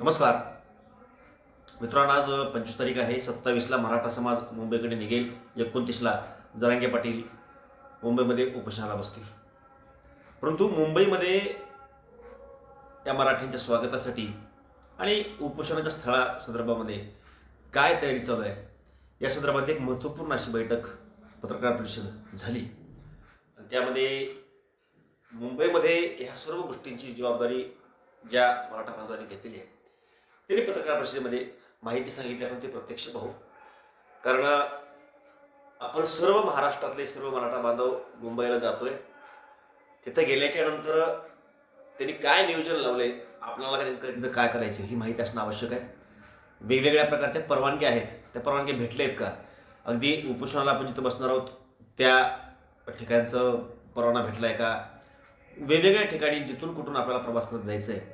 नमस्कार. मित्रांनो आज पंचवीस तारीख आहे. सत्तावीसला मराठा समाज मुंबईकडे निघेल. एकोणतीसला जरांगे पाटील मुंबईमध्ये उपोषणाला बसतील. परंतु मुंबईमध्ये या मराठ्यांच्या स्वागतासाठी आणि उपोषणाच्या स्थळा संदर्भामध्ये काय तयारी चालू आहे? या संदर्भात एक महत्त्वपूर्ण अशी बैठक पत्रकार परिषद झाली. त्यामध्ये मुंबईमध्ये ह्या सर्व गोष्टींची जबाबदारी ज्या मराठा बांधवांनी घेतलेली आहे त्यांनी पत्रकार परिषदेमध्ये माहिती सांगितली आपण ते प्रत्यक्ष पाहू. कारण आपण सर्व महाराष्ट्रातले सर्व मराठा बांधव मुंबईला जातोय. तिथं गेल्याच्यानंतर त्यांनी काय नियोजन लावले आपल्याला नेमकं तिथं काय करायचं ही माहिती असणं आवश्यक आहे. वेगवेगळ्या प्रकारच्या परवानग्या आहेत. त्या परवानग्या भेटल्या आहेत का? अगदी उपोषणाला आपण जिथं बसणार आहोत त्या ठिकाणचं परवाना भेटला आहे का? वेगवेगळ्या ठिकाणी जिथून कुठून आपल्याला प्रवास करत जायचं आहे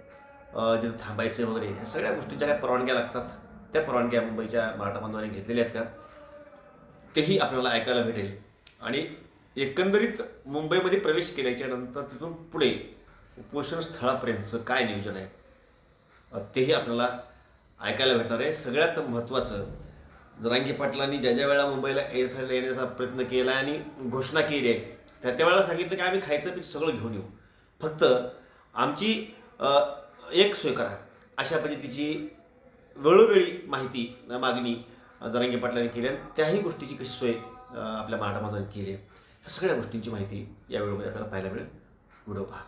जिथं थांबायचं वगैरे ह्या सगळ्या गोष्टींच्या काय परवानग्या लागतात त्या परवानग्या मुंबईच्या मराठा बांधवांनी घेतलेल्या आहेत का? तेही आपल्याला ऐकायला भेटेल. आणि एकंदरीत मुंबईमध्ये प्रवेश केल्याच्यानंतर तिथून पुढे उपोषण स्थळापर्यंतचं काय नियोजन आहे तेही आपल्याला ऐकायला भेटणार आहे. सगळ्यात महत्त्वाचं जरांगी पाटलांनी ज्या ज्या वेळा मुंबईला यायसाठी येण्याचा प्रयत्न केला आणि घोषणा केली आहे त्या त्या वेळेला सांगितलं की आम्ही खायचं पीठ सगळं घेऊन येऊ. फक्त आमची एक सोय करा अशा पद्धतीची वेळोवेळी माहिती मागणी जरंगे जरांगे पाटलांनी केली आणि त्याही गोष्टीची कशी सोय आपल्या मराठा केली आहे. ह्या सगळ्या गोष्टींची माहिती या वेळेमध्ये आपल्याला पाहायला मिळेल. व्हिडिओ पहा.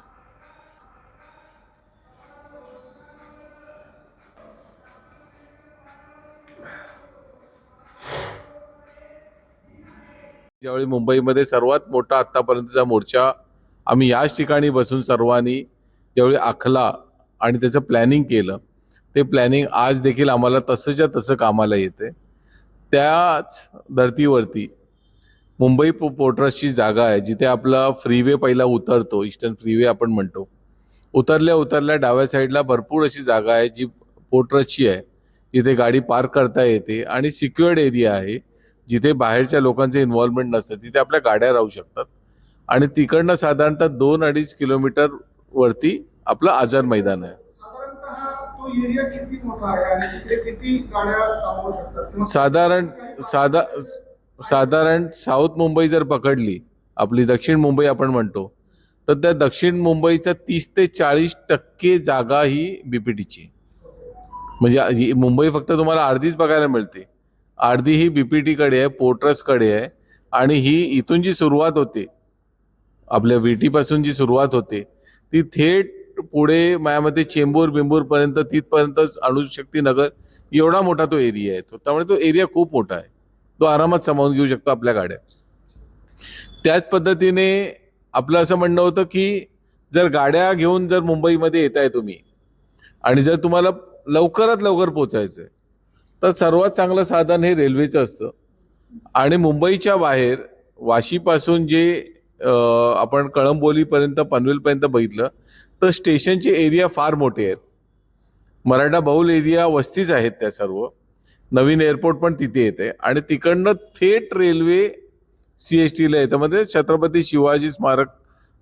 ज्यावेळी मुंबईमध्ये सर्वात मोठा आत्तापर्यंतचा मोर्चा आम्ही याच ठिकाणी बसून सर्वांनी ज्यावेळी आखला आणि त्याचं प्लॅनिंग केलं. ते प्लॅनिंग आज देखील आम्हाला तसंच्या तसं कामाला येते. त्याच धर्तीवरती मुंबई पो पोर्ट्रसची जागा आहे जिथे आपला फ्रीवे पहिला उतरतो ईस्टर्न फ्रीवे आपण म्हणतो. उतरल्या उतरल्या डाव्या साईडला भरपूर अशी जागा आहे जी पोर्ट्रसची आहे. जिथे गाडी पार्क करता येते आणि सिक्युअर्ड एरिया आहे जिथे बाहेरच्या लोकांचे इन्व्हॉल्वमेंट नसतं तिथे आपल्या गाड्या राहू शकतात. आणि तिकडनं साधारणतः दोन अडीच किलोमीटरवरती आपलं आझाद मैदान आहे. साधारण साधा साधारण साऊथ मुंबई जर पकडली आपली दक्षिण मुंबई आपण म्हणतो तर त्या दक्षिण मुंबईच्या तीस ते चाळीस टक्के जागा ही बीपीटीची म्हणजे मुंबई फक्त तुम्हाला अर्धीच बघायला मिळते. अर्धी ही बीपीटीकडे आहे पोर्ट्रसकडे आहे आणि ही इथून जी सुरुवात होते आपल्या विटी पासून जी सुरुवात होते ती थेट पुढे माझ्यामध्ये चेंबूर बिंबूरपर्यंत तिथपर्यंत अणुशक्ती नगर. एवढा मोठा तो एरिया आहे. तो त्यामुळे तो एरिया खूप मोठा आहे. तो आरामात सामावून घेऊ शकतो आपल्या गाड्या. त्याच पद्धतीने आपलं असं म्हणणं होतं की जर गाड्या घेऊन जर मुंबईमध्ये येत आहे तुम्ही आणि जर तुम्हाला लवकरात लवकर पोचायचं आहे तर सर्वात चांगलं साधन हे रेल्वेचं असतं. आणि मुंबईच्या बाहेर वाशीपासून जे आपण कळंबोलीपर्यंत पनवेलपर्यंत बघितलं तर स्टेशनचे एरिया फार मोठे आहेत. मराठा बहुल एरिया वस्तीच आहेत त्या सर्व. नवीन एअरपोर्ट पण तिथे येते. आणि तिकडनं थेट रेल्वे सी एस टीला येतं. म्हणजे छत्रपती शिवाजी स्मारक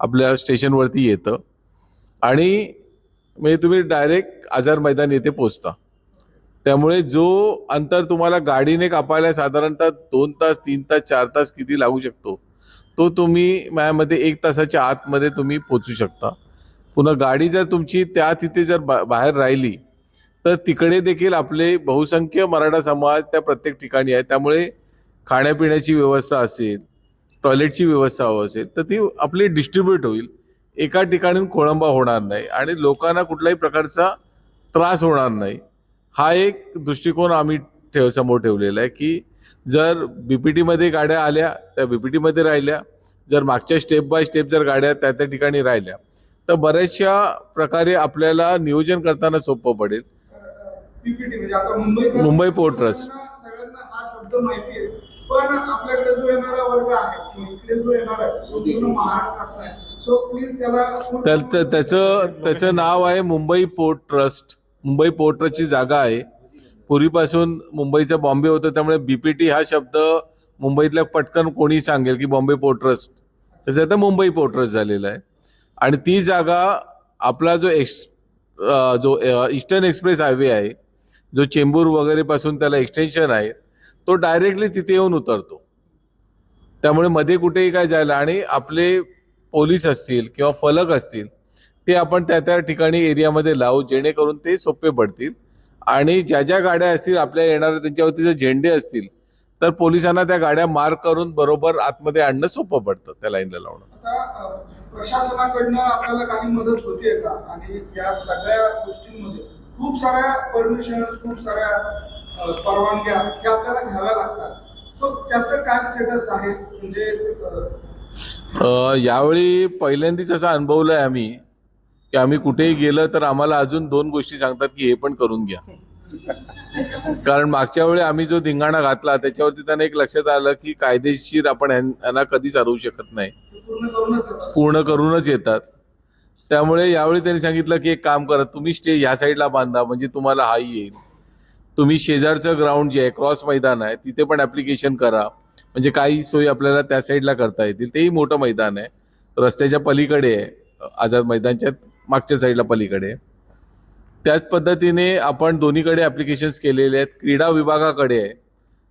आपल्या स्टेशनवरती येतं. आणि म्हणजे तुम्ही डायरेक्ट आझाद मैदान येथे पोचता. त्यामुळे जो अंतर तुम्हाला गाडीने कापायला साधारणतः दोन तास तीन तास चार तास किती लागू शकतो तो तुम्ही माझ्यामध्ये एक तासाच्या आतमध्ये तुम्ही पोचू शकता. पुन्हा गाडी जर तुमची त्या तिथे जर बा बाहेर राहिली तर तिकडे देखील आपले बहुसंख्य मराठा समाज त्या प्रत्येक ठिकाणी आहे. त्यामुळे खाण्यापिण्याची व्यवस्था असेल टॉयलेटची व्यवस्था हवं असेल तर ती आपली डिस्ट्रीब्यूट होईल. एका ठिकाणी खोळंबा होणार नाही आणि लोकांना कुठल्याही प्रकारचा त्रास होणार नाही. हा एक दृष्टिकोन आम्ही ठेव समोर ठेवलेला आहे की जर बी पी टीमध्ये गाड्या आल्या त्या बी पी टीमध्ये राहिल्या जर मागच्या स्टेप बाय स्टेप जर गाड्या त्या त्या ठिकाणी राहिल्या तर बऱ्याचशा प्रकारे आपल्याला नियोजन करताना सोपं पडेल. म्हणजे मुंबई पोर्ट ट्रस्ट. हा पण आपल्याकडे जो येणारा वर्ग आहे किंवा इकडे जो येणार आहे सो पूर्ण महाराष्ट्रात आहे सो प्लीज त्याला पूर्ण- तर त्या- त्याचं त्याचं नाव आहे Mumbai port trust. Mumbai port ट्रस्टची जागा आहे. पूर्वीपासून मुंबईचं बॉम्बे होतं त्यामुळे बीपीटी हा शब्द मुंबईतल्या पटकन कोणी सांगेल की बॉम्बे पोर्ट ट्रस्ट. त्याचं आता मुंबई पोर्ट ट्रस्ट झालेलं आहे. आणि ती जागा आपला जो एक्स जो ईस्टर्न एक्सप्रेस हायवे आहे जो चेंबूर वगैरेपासून त्याला एक्सटेन्शन आहे तो डायरेक्टली तिथे येऊन उतरतो. त्यामुळे मध्ये कुठेही काय जायला आणि आपले पोलीस असतील किंवा फलक असतील ते आपण त्या त्या ठिकाणी एरियामध्ये लावू जेणेकरून ते सोपे पडतील. आणि ज्या ज्या गाड्या असतील आपल्या येणाऱ्या त्यांच्यावरती जर झेंडे असतील तर पोलिसांना त्या गाड्या मार्क करून बरोबर आतमध्ये आणणं सोपं पडतं त्या लाईनला लावणं. प्रशासनाकडनं आपल्याला काही मदत होते का? आणि या सगळ्या गोष्टींमध्ये खूप साऱ्या परमिशन खूप साऱ्या परवानग्या त्या आपल्याला घ्याव्या लागतात. सो त्याचं काय स्टेटस आहे? म्हणजे यावेळी पहिल्यांदाच असं अनुभवलं आहे आम्ही की आम्ही कुठेही गेलं तर आम्हाला अजून दोन गोष्टी सांगतात की हे पण करून घ्या. कारण मागच्या वेळी आम्ही जो धिंगाणा घातला त्याच्यावरती त्यांना एक लक्षात आलं की कायदेशीर आपण यांना कधीच हरवू शकत नाही. पूर्ण करूनच येतात. त्यामुळे यावेळी त्यांनी सांगितलं की एक काम करा तुम्ही स्टेज ह्या साईडला बांधा म्हणजे तुम्हाला हाई येईल. तुम्ही शेजारचं ग्राउंड जे आहे क्रॉस मैदान आहे तिथे पण ऍप्लिकेशन करा. म्हणजे काही सोयी आपल्याला त्या साईडला करता येतील. तेही मोठं मैदान आहे. रस्त्याच्या पलीकडे आहे. आझाद मैदानच्या मागच्या साईडला पलीकडे त्याच पद्धतीने आपण दोन्हीकडे ॲप्लिकेशन्स केलेले आहेत. क्रीडा विभागाकडे आहे.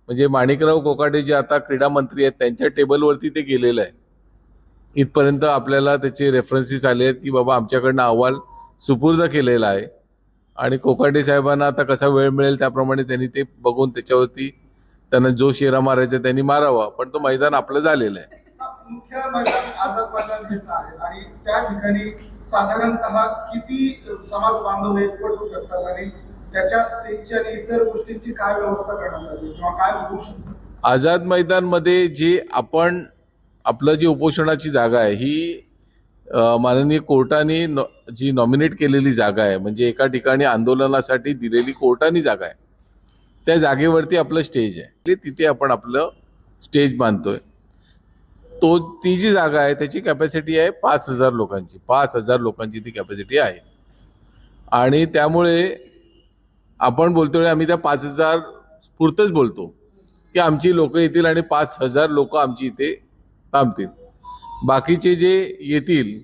म्हणजे माणिकराव कोकाटे जे आता क्रीडा मंत्री आहेत त्यांच्या टेबलवरती ते गेलेलं आहे इथपर्यंत आपल्याला त्याचे रेफरन्सेस आले आहेत की बाबा आमच्याकडनं अहवाल सुपूर्द केलेला आहे. आणि कोकाटे साहेबांना आता कसा वेळ मिळेल त्याप्रमाणे त्यांनी ते बघून त्याच्यावरती त्यांना जो शेरा मारायचा त्यांनी मारावा. पण तो मैदान आपलं झालेलं आहे. मुख्य मैदान आझाद मैदान आहे. आणि त्या ठिकाणी साधारणतः किती समाज बांधव एकवट होऊ शकतात आणि त्याच्या स्टेजची आणि इतर गोष्टींची काय व्यवस्था करण्यात आली किंवा काय होऊ शकतं? आझाद मैदानमध्ये जे आपण आपलं जी उपोषणाची जागा आहे ही माननीय कोर्टाने नॉ जी नॉमिनेट केलेली जागा आहे म्हणजे एका ठिकाणी आंदोलनासाठी दिलेली कोर्टाने जागा आहे त्या जागेवरती आपलं स्टेज आहे. म्हणजे तिथे आपण आपलं स्टेज बांधतोय. तो ती जी जागा आहे त्याची कॅपॅसिटी आहे पाच हजार लोकांची पाच हजार लोकांची ती कॅपॅसिटी आहे. आणि त्यामुळे आपण बोलतोय आम्ही त्या पाच हजार पुरतंच बोलतो की आमची लोक येतील आणि पाच हजार लोक आमची इथे थांबतील. बाकीचे जे येतील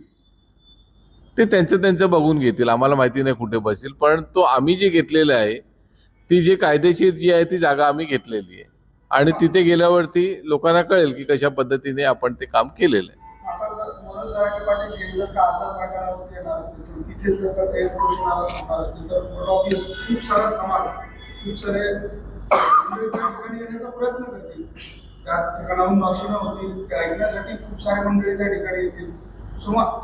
ते त्यांचं त्यांचं बघून घेतील. आम्हाला माहिती नाही कुठे बसेल पण तो आम्ही जे घेतलेलं आहे ती जे कायदेशीर जी आहे ती जागा आम्ही घेतलेली आहे. आणि तिथे गेल्यावरती लोकांना कळेल की कशा पद्धतीने आपण ते काम केलेलं आहे. खूप सारा समाज खूप सारे प्रयत्न करतील त्या ठिकाणाहून भाषणं होतील ते ऐकण्यासाठी खूप सारे मंडळी त्या ठिकाणी येतील.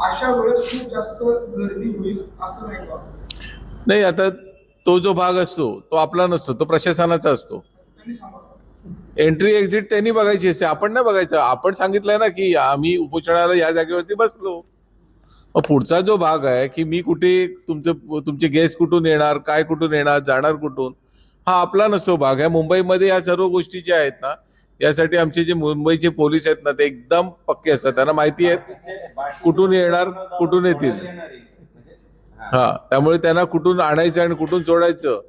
अशा वेळेस खूप जास्त गर्दी होईल असं नाही का? नाही आता तो जो भाग असतो तो आपला नसतो तो प्रशासनाचा असतो. एंट्री एक्झिट त्यांनी बघायची असते. आपण नाही बघायचं. आपण सांगितलंय ना की आम्ही उपोषणाला या जागेवरती बसलो. मग पुढचा जो भाग आहे की मी कुठे तुमचं तुमचे गेस्ट कुठून येणार काय कुठून येणार जाणार कुठून हा आपला नसतो भाग आहे. मुंबईमध्ये या सर्व गोष्टी ज्या आहेत ना यासाठी आमचे जे मुंबईचे पोलीस आहेत ना ते एकदम पक्के असतात. त्यांना माहिती आहे कुठून येणार कुठून येतील. हा त्यामुळे त्यांना कुठून आणायचं आणि कुठून सोडायचं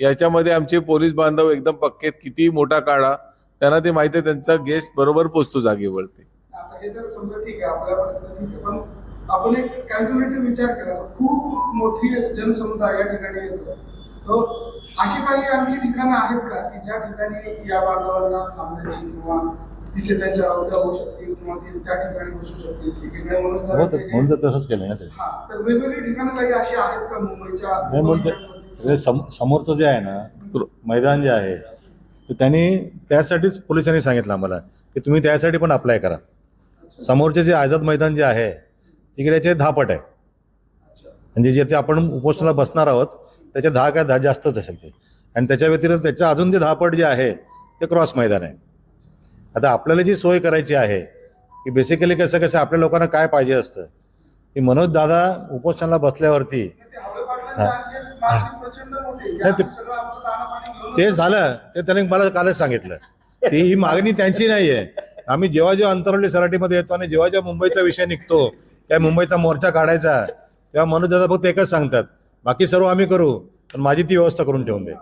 याच्यामध्ये आमचे पोलीस बांधव एकदम पक्के आहेत. किती मोठा काढा त्यांना ते माहिती आहे त्यांचा गेस्ट बरोबर पोचतो जागेवरती. आपण एक कॅल्क्युलेटिव्ह विचार केला. खूप मोठी जनसमुदाय या ठिकाणी येतो. अशी काही आमची ठिकाणं आहेत का? की ज्या ठिकाणी या बांधवांना थांबण्याची किंवा तिथे त्यांच्या रावट्या होऊ शकतील किंवा ते त्या ठिकाणी बसू शकतील एकीकडे म्हणून हो तसंच केलं ना ते. हा तर वेगवेगळी ठिकाणं काही अशी आहेत का मुंबईच्या? समोरचं जे आहे ना मैदान जे आहे तर त्यांनी त्यासाठीच पोलिसांनी सांगितलं आम्हाला की तुम्ही त्यासाठी पण अप्लाय करा. समोरचे जे आझाद मैदान जे आहे तिकडे याचे दहा पट आहे. म्हणजे जे आपण उपोषणाला बसणार आहोत त्याच्या दहा काय दहा जास्तच असेल ते. आणि त्याच्या व्यतिरिक्त त्याच्या अजून ते धापट जे आहे ते क्रॉस मैदान आहे. आता आपल्याला जी सोय करायची आहे की बेसिकली कसं कसं आपल्या लोकांना काय पाहिजे असतं. की मनोज दादा उपोषणाला बसल्यावरती हां नाही, ते- ते झालं ते त्यांनी मला कालच सांगितलं. ती ही मागणी त्यांची नाही आहे आम्ही जेव्हा जेव्हा अंतरवली सराटीमध्ये येतो आणि जेव्हा जेव्हा मुंबईचा विषय निघतो त्या मुंबईचा मोर्चा काढायचा तेव्हा मनोज दादा फक्त एकच सांगतात बाकी सर्व आम्ही करू पण माझी ती व्यवस्था करून ठेवून दे.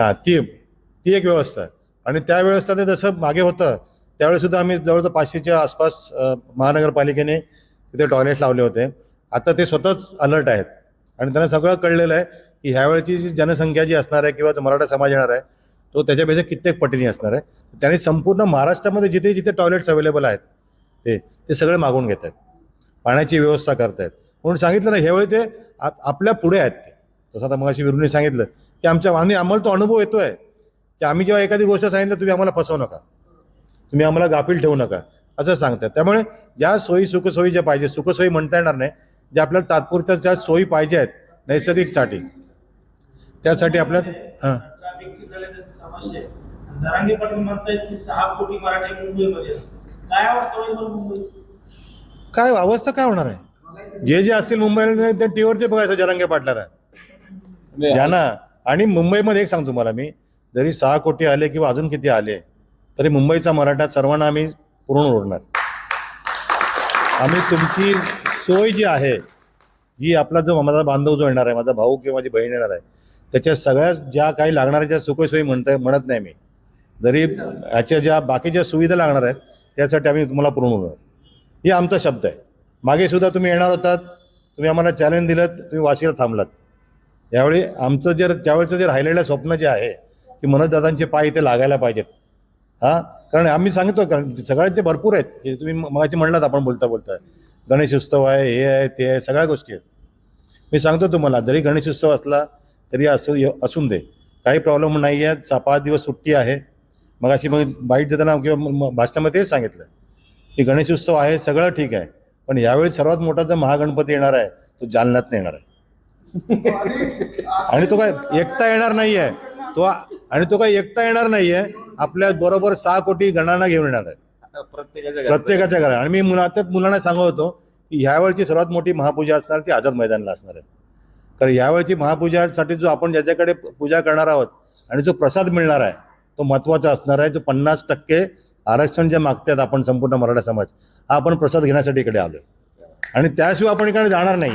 हा ती ती एक व्यवस्था आहे. आणि त्या व्यवस्था ते जसं मागे होतं त्यावेळेस सुद्धा आम्ही जवळजवळ पाचशेच्या आसपास महानगरपालिकेने तिथे टॉयलेट लावले होते. आता ते स्वतःच अलर्ट आहेत. आणि त्यांना सगळं कळलेलं आहे की ह्यावेळची जी जनसंख्या जी असणार आहे किंवा जो मराठा समाज येणार आहे तो त्याच्यापेक्षा कित्येक पटीने असणार आहे. त्यांनी संपूर्ण महाराष्ट्रामध्ये जिथे जिथे टॉयलेट्स अवेलेबल आहेत ते ते सगळे मागून घेत आहेत. पाण्याची व्यवस्था करतायत म्हणून सांगितलं ना ह्यावेळी ते आप- आपल्या पुढे आहेत ते. तसं आता मगाशी विरुने सांगितलं की आमच्या आणि आम्हाला तो अनुभव येतोय की आम्ही जेव्हा एखादी गोष्ट सांगितलं तुम्ही आम्हाला फसवू नका. तुम्ही आम्हाला गाफील ठेवू नका असं सांगतात. त्यामुळे ज्या सोयी सुखसोयी ज्या पाहिजे सुखसोयी म्हणता येणार नाही ज्या आपल्याला तात्पुरत्या ज्या सोयी पाहिजे आहेत नैसर्गिकसाठी त्यासाठी आपल्याला हां. आहे. काय अवस्था काय होणार आहे? जे जे असतील मुंबईला ते टीव्हीवरती बघायचं जरांगे पाटलाला. ज्यांना आणि मुंबईमध्ये एक सांगतो तुम्हाला मी जरी सहा कोटी आले किंवा अजून किती आले तरी मुंबईचा मराठा सर्वांना आम्ही पूर्ण उरणार आम्ही तुमची सोय जी आहे जी आपला जो माझा बांधव जो येणार आहे माझा भाऊ किंवा माझी बहीण येणार आहे त्याच्या सगळ्या ज्या काही लागणाऱ्या ज्या सुखसोयी म्हणता म्हणत नाही मी. जरी ह्याच्या ज्या बाकीच्या सुविधा लागणार आहेत त्यासाठी आम्ही तुम्हाला पुरवून उरणार हे आमचा शब्द आहे. मागे सुद्धा तुम्ही येणार होतात. तुम्ही आम्हाला चॅलेंज दिलं तुम्ही वाशीला थांबलात. यावेळी आमचं जे त्यावेळेचं जे राहिलेलं स्वप्न जे आहे की मनोजदादांचे पाय इथे लागायला पाहिजेत. हां? कारण आम्ही सांगतो कारण सगळ्यांचे भरपूर आहेत. हे तुम्ही मगाशी म्हणलात आपण बोलता बोलता. गणेश उत्सव आहे हे आहे ते आहे सगळ्या गोष्टी आहेत. मी सांगतो तुम्हाला जरी गणेश उत्सव असला तरी असू असून दे. काही प्रॉब्लेम नाही आहे. सा- पाच दिवस सुट्टी आहे. मग अशी मग बाईट देताना किंवा म- भाषणामध्ये तेच सांगितलं की गणेश उत्सव आहे सगळं ठीक आहे. पण यावेळी सर्वात मोठा जो महागणपती येणार आहे तो जालन्यात येणार आहे. आणि तो काय एकटा येणार नाही आहे तो आणि तो काय एकटा येणार नाही आहे आपल्या बरोबर सहा कोटी गणांना घेऊन येणार आहे. प्रत्येकाच्या घरात आणि मी मुला त्यात मुलांना सांगत होतो की ह्यावेळची सर्वात मोठी महापूजा असणार ती आझाद मैदानला असणार आहे. कारण यावेळची महापूजासाठी जो आपण ज्याच्याकडे पूजा करणार आहोत आणि जो प्रसाद मिळणार आहे तो महत्त्वाचा असणार आहे. जो पन्नास टक्के आरक्षण जे मागतात आपण संपूर्ण मराठा समाज हा आपण प्रसाद घेण्यासाठी इकडे आलो आणि त्याशिवाय आपण इकडे जाणार नाही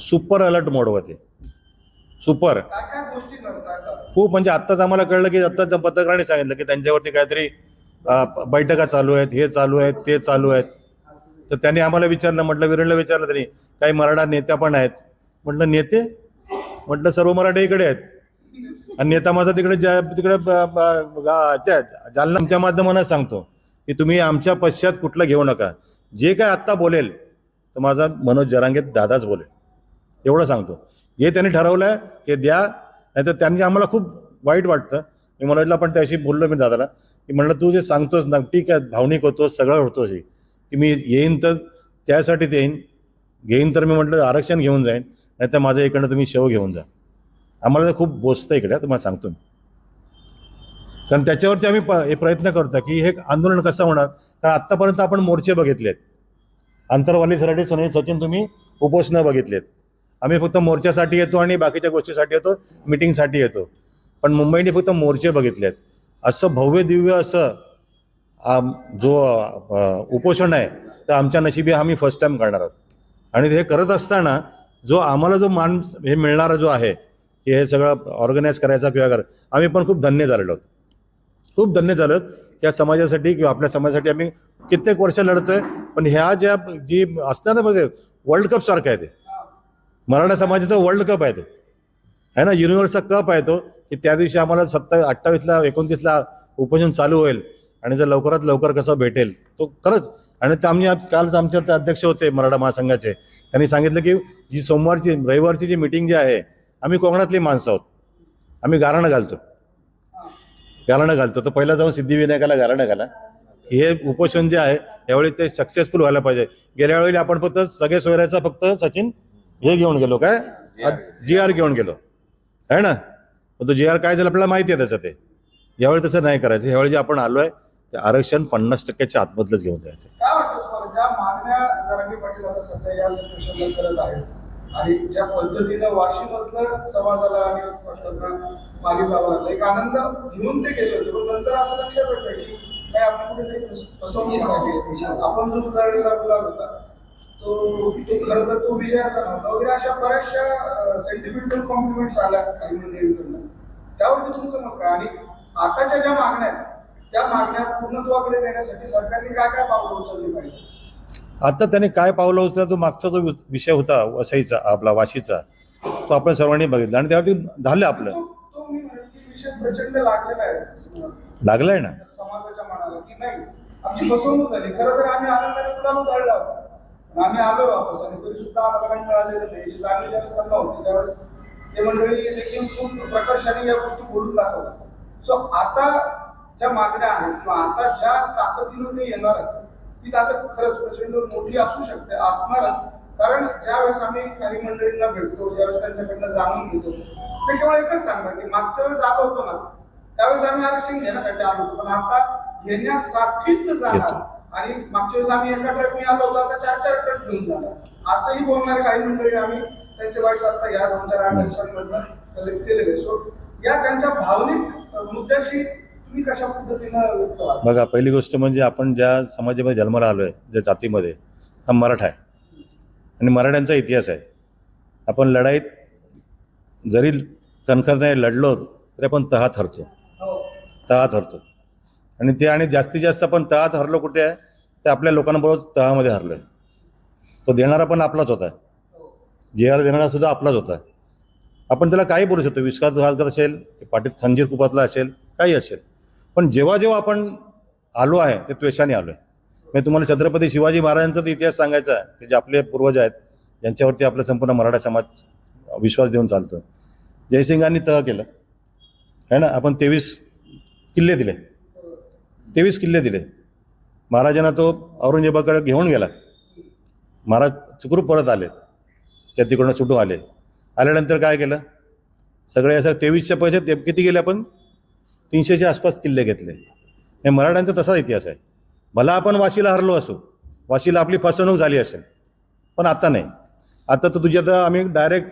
सुपर अलर्ट मोडवर ते सुपर खूप म्हणजे आत्ताच आम्हाला कळलं की आत्ताच पत्रकारांनी सांगितलं की त्यांच्यावरती काहीतरी बैठका चालू आहेत हे चालू आहेत ते चालू आहेत. तर त्यांनी आम्हाला विचारलं म्हटलं विरणला विचारलं त्यांनी काही मराठा नेत्या पण आहेत. म्हटलं नेते? म्हटलं सर्व मराठे इकडे आहेत. आणि नेता माझा तिकडे ज्या तिकडे ब- ब- त्या- जालना आमच्या माध्यमानं सांगतो की तुम्ही आमच्या पश्चात कुठलं घेऊ नका. जे काय आत्ता बोलेल तर माझा मनोज जरांगेत दादाच बोलेल. एवढं सांगतो. जे त्यांनी ठरवलं ते द्या. नाहीतर त्यांनी आम्हाला खूप वाईट वाटतं. मी मनोजला पण त्याशी बोललो मी दादाला की म्हणलं तू जे सांगतोस ना ठीक आहे भावनिक होतोस सगळं होतोस हे. की मी येईन तर त्यासाठीच येईन. घेईन तर मी म्हटलं आरक्षण घेऊन जाईन नाहीतर माझ्या इकडनं तुम्ही शव घेऊन जा. आम्हाला खूप बोचतं इकडे तुम्हाला सांगतो मी. कारण त्याच्यावरती आम्ही प हे प्रयत्न करतो की हे आंदोलन कसं होणार? कारण आत्तापर्यंत आपण मोर्चे बघितलेत. आंतरवालीसाठी सुनील सचिन तुम्ही उपोषणं बघितलेत. आम्ही फक्त मोर्चासाठी येतो आणि बाकीच्या गोष्टीसाठी येतो मिटिंगसाठी येतो. पण मुंबईने फक्त मोर्चे बघितलेत. असं भव्य दिव्य असं आम- जो उपोषण आहे तर आमच्या नशिबी आम्ही फर्स्ट टाइम करणार आहोत. आणि हे करत असताना जो आम्हाला जो मान हे मिळणारा जो आहे की हे सगळं ऑर्गनाईज करायचा किंवा कर आम्ही पण खूप धन्य झालेलो आहोत. खूप धन्य झालं या समाजासाठी किंवा आपल्या समाजासाठी आम्ही कित्येक वर्ष लढतोय पण ह्या ज्या जी असतात ना म्हणजे वर्ल्ड कप सारखं आहे ते. मराठा समाजाचा वर्ल्ड कप आहे तो. आहे ना? युनिव्हर्सचा कप आहे तो की त्या दिवशी आम्हाला सत्ता अठ्ठावीसला एकोणतीसला उपोषण चालू होईल. आणि जर लवकरात लवकर कसं भेटेल तो खरंच आणि आम्ही कालच आमच्या ते अध्यक्ष होते मराठा महासंघाचे. त्यांनी सांगितलं की जी सोमवारची रविवारची जी मिटिंग जी आहे आम्ही कोकणातली माणसं आहोत. आम्ही गारणं घालतो. गारणं घालतो. तर पहिला जाऊन सिद्धिविनायकाला गारणं घाला. हे उपोषण जे आहे यावेळी ते सक्सेसफुल व्हायला पाहिजे. गेल्या वेळी आपण फक्त सगळे सोयऱ्याचा फक्त सचिन हे घेऊन गेलो काय? G R. घेऊन गेलो. आहे ना? पण तो जी आर काय झालं आपल्याला माहिती आहे त्याचं ते. यावेळी तसं नाही करायचं. यावेळी जे आपण आलोय ते आरक्षण पन्नास टक्क्याच्या आतमधलंच घेऊन जायचं. काय वाटतं तुम्हाला ज्या मागण्या जरांगे पाटील आता सध्या या सिच्युएशनला करत आहेत आणि ज्या पद्धतीनं वाशीमधलं समाजाला आणि मागे जावं लागलं एक आनंद घेऊन ते गेले होते पण नंतर असं लक्षात येतं की काय आपण कुठेतरी फसवणूक जो होता तो तो खरं तर तो विजयाचा नव्हता. वगैरे अशा बऱ्याचशा सेंटिमेंटल कॉम्प्लिमेंट्स आल्या काही मंडळींकडून. त्यावरती तुमचं मत काय? आणि आताच्या ज्या मागण्या आहेत त्या मागण्या पूर्णत्वाकडे नेण्यासाठी सरकारने काय काय पावलं उचलली पाहिजे? आता त्याने काय पावलं उचलला तो मागचा जो विषय होता वसईचा आपला वाशीचा तो आपण सर्वांनी बघितला आणि त्यावरती झालं आपलं. तो तो मी म्हणेन की विषय प्रचंड लागलेला आहे. लागलंय ना? समाजाच्या मनाला की नाही आमची फसवणूक झाली. खरं तर आम्ही आनंदाने गुलाम उधळला? होता पण आम्ही आलो वापस आणि तरी सुद्धा आम्हाला काही मिळालेलं नाही. याची जाणीव ज्यावेळेस त्यांना होती त्यावेळेस ते मंडळी देखील खूप प्रकर्षाने या गोष्टी बोलून दाखवतात. सो आता ज्या मागण्या आहेत किंवा आता ज्या ताकदीनं ते येणार ती ताकद खरंच प्रचंड मोठी असू शकते असणारच. कारण ज्यावेळेस आम्ही काही मंडळींना भेटतो ज्यावेळेस त्यांच्याकडनं जाणून घेतो ते केवळ एकच सांगतात की मागच्या वेळेस आलो होतो ना त्यावेळेस आम्ही आरक्षण घेण्यासाठी आलो होतो पण आता घेण्यासाठीच जाणार. आणि मागच्या वेळेस आम्ही एका ट्रकने आलो होतो आता चार चार ट्रक घेऊन जाणार. असंही बोलणारे काही मंडळी आम्ही त्यांचे वाईट आता या दोन चार आठ दिवसांमधनं कलेक्ट केलेले सो या त्यांच्या भावनिक मुद्द्याशी बघा पहिली गोष्ट म्हणजे आपण ज्या समाजामध्ये जन्माला आलो आहे ज्या जातीमध्ये हा मराठा आहे. आणि मराठ्यांचा इतिहास आहे. आपण लढाईत जरी कणखरने लढलो तरी आपण तहात हरतो. हो. तहात हरतो. आणि ते आणि जास्तीत जास्त आपण तहात हरलो कुठे आहे? ते आपल्या लोकांबरोबर तहामध्ये हरलो आहे तो देणारा पण आपलाच होता. जे आर देणारा सुद्धा आपलाच होता. आपण त्याला काही बोलू शकतो. विश्वासघातकर असेल पाठीत खंजीर कुपातला असेल काही असेल. पण जेव्हा जेव्हा आपण आलो आहे ते त्वेषाने आलो आहे. म्हणजे तुम्हाला छत्रपती शिवाजी महाराजांचाच इतिहास सांगायचा आहे की जे आपले पूर्वज आहेत ज्यांच्यावरती आपलं संपूर्ण मराठा समाज विश्वास देऊन चालतो. जयसिंगांनी तह केलं. आहे ना? आपण तेवीस किल्ले दिले. तेवीस किल्ले दिले. महाराजांना तो औरंगजेबाकडे घेऊन गेला. महाराज चुकरूप परत आले. त्या तिकडून सुटून आले. आल्यानंतर काय केलं? सगळे असं तेवीसच्या पैसे ते किती गेले आपण? तीनशेच्या आसपास किल्ले घेतले. हे मराठ्यांचा तसा इतिहास आहे. भला आपण वाशीला हरलो असू वाशीला आपली फसवणूक झाली असेल पण आता नाही. आता तर तुझ्या तर आम्ही डायरेक्ट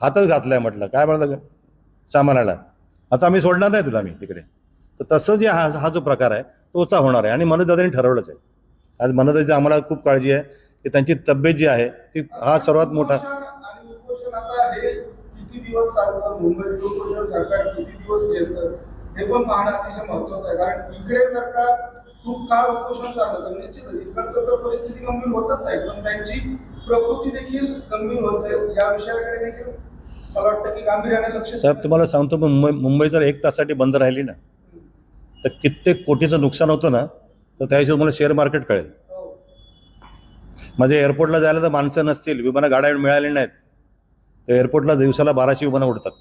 हातच घातलाय म्हटलं. काय म्हटलं सामानाला. आता आम्ही सोडणार नाही तुला मी तिकडे. तर तसं जे हा हा जो प्रकार आहे तोचा होणार आहे. आणि मनोजदादांनी ठरवलंच आहे. आज मनोजदाची आम्हाला खूप काळजी आहे की त्यांची तब्येत जी आहे ती हा सर्वात मोठा किती दिवस हे पण पाहणं अतिशय महत्वाचं आहे. कारण इकडे जर का खूप काळ उपोषण चाललं तर निश्चितच इकडचं तर परिस्थिती गंभीर होतच आहे. पण त्यांची प्रकृती देखील गंभीर होत जाईल. या विषयाकडे देखील मला वाटतं की गांभीर्याने लक्ष साहेब तुम्हाला सांगतो मुंबई मुंबई जर एक तासासाठी बंद राहिली ना तर कित्येक कोटीचं नुकसान होतं ना तर त्या हिशोब मला शेअर मार्केट कळेल. हो. म्हणजे एअरपोर्टला जायला तर माणसं नसतील विमानं गाड्या मिळाली नाहीत तर एअरपोर्टला दिवसाला बाराशे विमानं उडतात.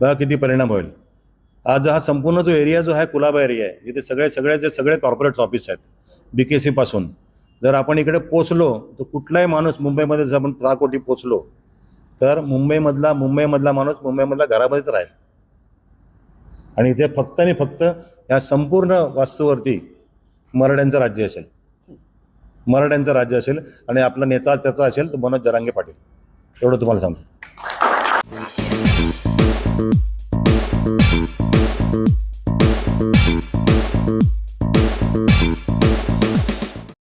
बघा किती परिणाम होईल. आज हा संपूर्ण जो एरिया जो आहे कुलाबा एरिया आहे इथे सगळे सगळ्याचे सगळे कॉर्पोरेट ऑफिस आहेत बी के सीपासून जर आपण इकडे पोचलो तर कुठलाही माणूस मुंबईमध्ये जर आपण दहा कोटी पोचलो तर मुंबईमधला मुंबईमधला माणूस मुंबईमधला घरामध्येच राहील. आणि इथे फक्त आणि फक्त या संपूर्ण वास्तूवरती मराठ्यांचं राज्य असेल. मराठ्यांचं राज्य असेल आणि आपला नेता त्याचा असेल तर मनोज जरांगे पाटील. एवढं तुम्हाला सांगतो.